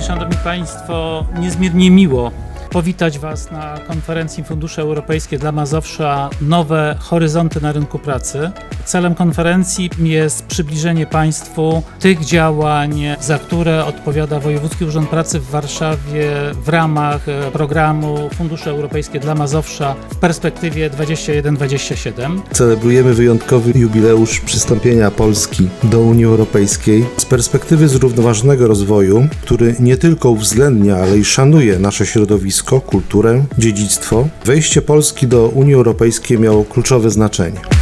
Szanowni Państwo, niezmiernie miło powitać Was na konferencji Fundusze Europejskie dla Mazowsza Nowe Horyzonty na rynku pracy. Celem konferencji jest przybliżenie Państwu tych działań, za które odpowiada Wojewódzki Urząd Pracy w Warszawie w ramach e, programu Fundusze Europejskie dla Mazowsza w perspektywie 21-27. Celebrujemy wyjątkowy jubileusz przystąpienia Polski do Unii Europejskiej z perspektywy zrównoważonego rozwoju, który nie tylko uwzględnia, ale i szanuje nasze środowisko, kulturę, dziedzictwo. Wejście Polski do Unii Europejskiej miało kluczowe znaczenie.